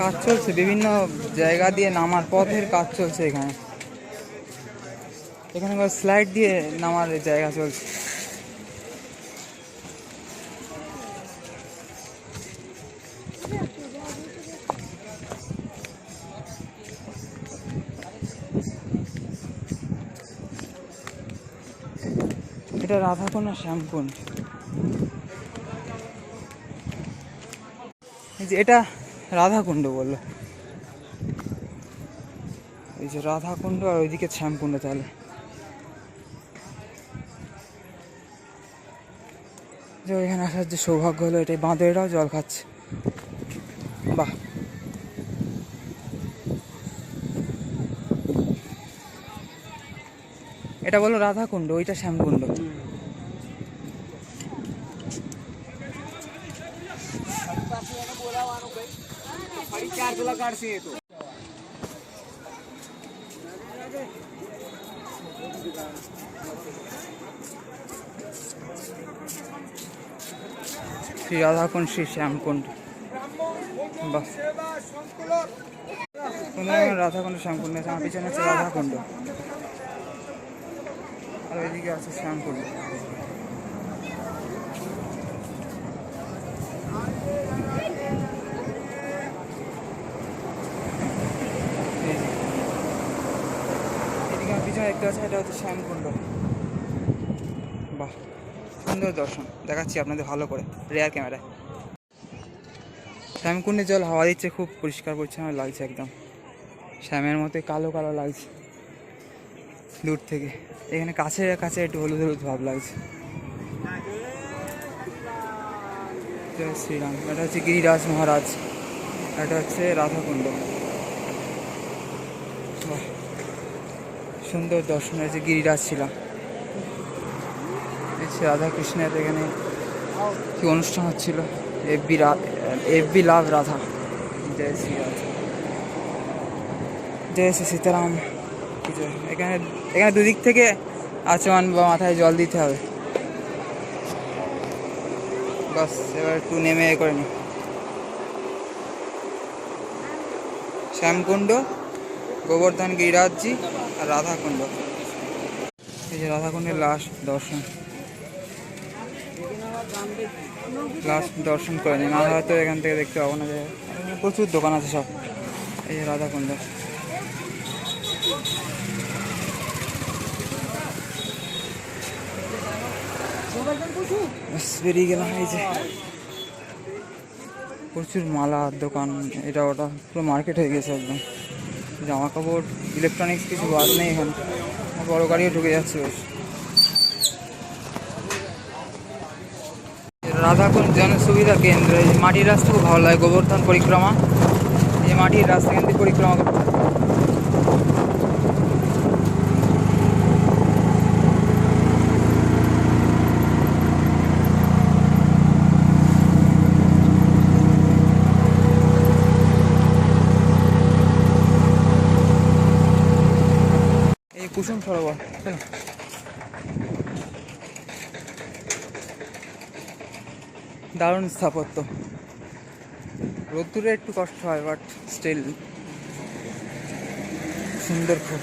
কাজ চলছে, বিভিন্ন জায়গা দিয়ে নামার পথের কাজ চলছে এখানে। এখানে স্লাইড দিয়ে নামার জায়গা চলছে। এটা রাধাকুণ্ড শ্যামকুণ্ড। এই যে এটা রাধাকুণ্ড বলল। এই যে রাধাকুণ্ড আর ওইদিকে শ্যামকুণ্ড তাহলে। যে এখানে আসার যে সৌভাগ্য হলো, এটাই বাঁদরেরাও জল খাচ্ছে। বাহ। এটা বলো রাধাকুণ্ড, ওইটা শ্যামকুণ্ড। শ্রী রাধাকুণ্ড শ্রী শ্যামকুণ্ড সুন্দরবন রাধাকুণ্ড শ্যামকুণ্ড আছে আমার পিছনে আছে রাধাকুণ্ড। আর ওইদিকে আছে শ্যামকুণ্ড এই যে। এদিকে আমার পিছনে দেখতে আছে এটা হচ্ছে শ্যামকুণ্ড। বাহ, সুন্দর দর্শন। দেখাচ্ছি আপনাদের ভালো করে রেয়ার ক্যামেরায় শ্যামকুণ্ডের জল হাওয়া দিচ্ছে, খুব পরিষ্কার পরিচ্ছন্ন লাগছে একদম। শ্যামের মতো কালো কালো লাগছে, দূর থেকে। এখানে কাছে কাছে একটু হলুদ হলুদ ভাব লাগছে। শ্রীরাম, এটা হচ্ছে গিরিরাজ মহারাজ, এটা হচ্ছে রাধাকুণ্ড। সুন্দর দর্শন হয়েছে গিরিরাজ ছিলাম রাধাকৃষ্ণের এখানে কি অনুষ্ঠান হচ্ছিল? FB FB love Radha. জয় শ্রী রাধা। জয় শ্রী সীতারাম। এখানে এখানে দুদিক থেকে আচমান বা মাথায় জল দিতে হবে। বাস, এবার একটু নেমে এ করে নি। শ্যামকুণ্ড, গোবর্ধন গিরিরাজজি রাধাকুণ্ড। এই যে রাধাকুণ্ডের লাস্ট দর্শন। লাস্ট দর্শন করে নিন। আর হয়তো এখান থেকে দেখতে পাবো না যে প্রচুর দোকান আছে সব। এই যে রাধাকুণ্ড। বেরিয়ে গেলাম, এই যে। প্রচুর মালার দোকান। এটা ওটা পুরো মার্কেট হয়ে গেছে একদম। জামা কাপড় ইলেকট্রনিক্স কিছু বাদ নেই এখন। বড় গাড়িও ঢুকে যাচ্ছে বেশ। রাধাকুণ্ড জন সুবিধা কেন্দ্র, এই মাটির রাস্তা, খুব ভালো লাগে, গোবর্ধন পরিক্রমা। এই মাটির রাস্তা কিন্তু পরিক্রমা করতে। কুসুম সরোবর। চলো। দারুণ স্থাপত্য। রোদ্দুরে একটু কষ্ট হয় বাট স্টিল সুন্দর খুব।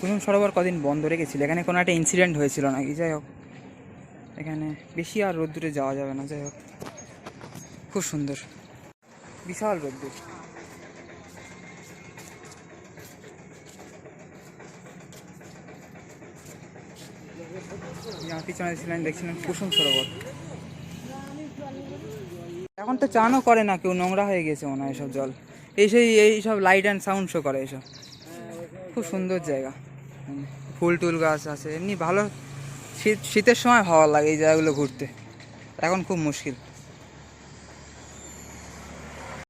কুসুম সরোবর কদিন বন্ধ রেখেছিল? এখানে কোনো একটা ইনসিডেন্ট হয়েছিল নাকি? যাই হোক। এখানে বেশি আর রোদ্দুরে যাওয়া যাবে না, যাই হোক। খুব সুন্দর। বিশাল রোদ্দুর। পিছনে ছিলেন দেখছিলেন কুসুম সরোবর। এখন তো চানও করে না, কেউ নোংরা হয়ে গেছে মনে হয় এসব জল। এই সেই এইসব লাইট অ্যান্ড সাউন্ড শো করে এসব। খুব সুন্দর জায়গা। ফুল টুল গাছ আছে। এমনি ভালো শীত, শীতের সময় ভালো লাগে এই জায়গাগুলো ঘুরতে। এখন খুব মুশকিল।